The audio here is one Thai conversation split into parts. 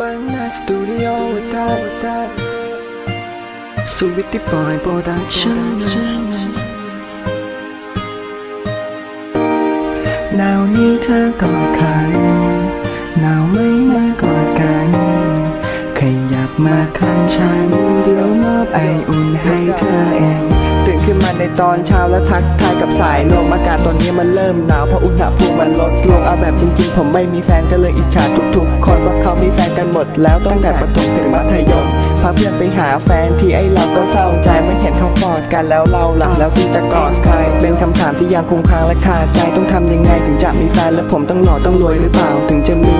บางนาสตูดิโอวัดาวัดาสวิตติฟายโปรดักชั่น หนาวนี้เธอกอดใครหนาวไม่มากอดกัน ขยับมาข้างฉัน เดี๋ยวมอบไออุ่นให้เธอเอง ขึ้นมาในตอนเช้าแล้วทักทายกับสายลมอากาศตอนนี้มันเริ่มหนาวเพราะอุณหภูมิมันลดลงเอาแบบจริงๆ ผมไม่มีแฟนก็เลยอิจฉาทุกๆ คนว่าเขามีแฟนกันหมดแล้วตั้งแต่ประถมถึงมัธยมพาเพื่อนไปหาแฟนที่ไอเราก็เศร้าใจไม่เห็นเขากอดกันแล้วเราหลับแล้วที่จะกอดใครเป็นคำถามที่ยังคงค้างและคาใจต้องทำยังไงถึงจะมีแฟนและผมต้องหล่อต้องรวยหรือเปล่าถึงจะมี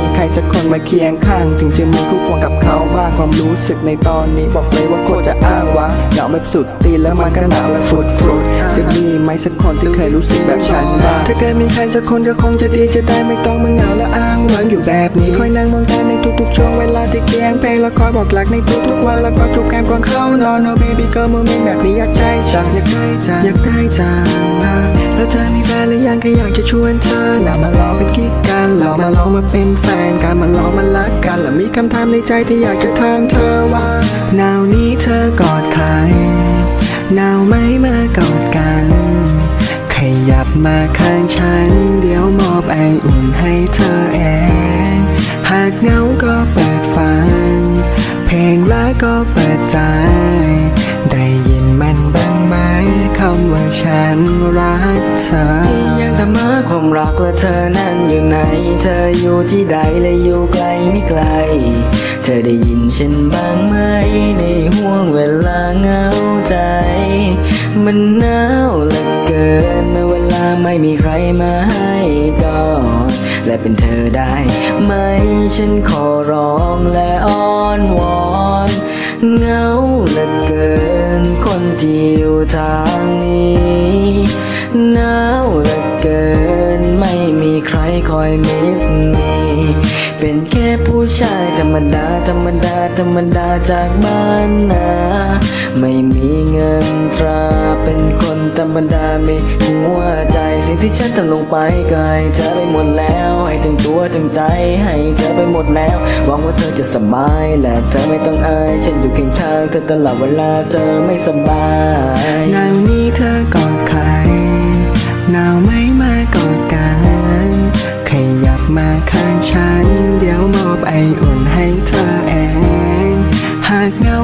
มาเคียงข้าง ถึงจะมีคู่ควงกับเขาบ้างความรู้สึกในตอนนี้บอกเลยว่าโคตรจะอ้างว้างเหงาแบบสุดตีนแล้วมันก็หนาวแบบฟุดฟุดจะมีไหมสักคนที่เคยรู้สึกแบบฉันบ้างถ้าเกิดมีใครสักคนก็คงจะดีจะได้ไม่ต้องมาเหงาและอ้างว้างอยู่แบบนี้คอยนั่งมองตาในทุกๆช่วงเวลาที่เคียงเพลงแล้วคอยบอกรักในทุกๆวันแล้วก็ทุกแกมก่อนเข้านอน oh baby girl โมเมนต์แบบนี้อยากได้จังอยากได้จังอยากได้จัง แล้วเธอมีแฟนหรือยังก็อยากจะชวนเธอแล้วมาลองเป็นกิ๊กกันเรามาลองมาเป็นแฟนกันมาลองมารักกันแล้วมีคำถามในใจที่อยากจะถามเธอว่าหนาวนี้เธอกอดใครหนาวไหมมากอดกันขยับมาข้างฉัน เดี๋ยวมอบไออุ่นให้เธอเองหากเหงาก็เปิดฟัง เพลงรักก็เปิดใจ ฉันรักเธอยังแต่มาความรักและเธอนั้นอยู่ไหน เธออยู่ที่ใดและอยู่ไกลไม่ไกล เธอได้ยินฉันบ้างไหมในห่วงเวลาเหงาใจ มันหนาวเหลือเกินเมื่อเวลาไม่มีใครมาให้กอดและเป็นเธอได้ไหมฉันขอร้องและอ้อนวอนเหงา ที่อยู่ทางนี้หนาวเหลือเกินไม่มีใครคอยมิสมีเป็นแค่ผู้ชายธรรมดา ธรรมดา ธรรมดาจากบ้านนา ไม่มีเงินตราเป็นคนธรรมดาไม่หัวใจสิ่งที่ฉันทำลงไปก็ให้เธอไปหมดแล้ว วถึงใจให้เธอไปหมดแล้วหวังว่าเธอจะสบายและเธอไม่ต้องอายฉันอยู่เคียงข้างเธอตลอดเวลาเธอไม่สบายหนาวนี้เธอกอดใครหนาวไหม่มากอดกันขยับมาข้างฉัน เดี๋ยวมอบไออุ่นให้เธอเอง หากเหงา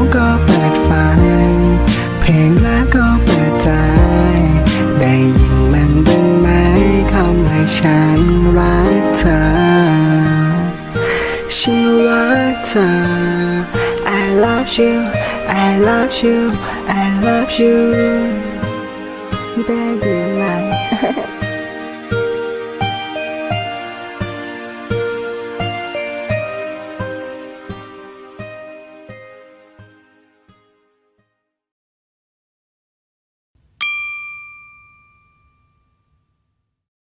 ฉันรักเธอ I love you I love you I love you baby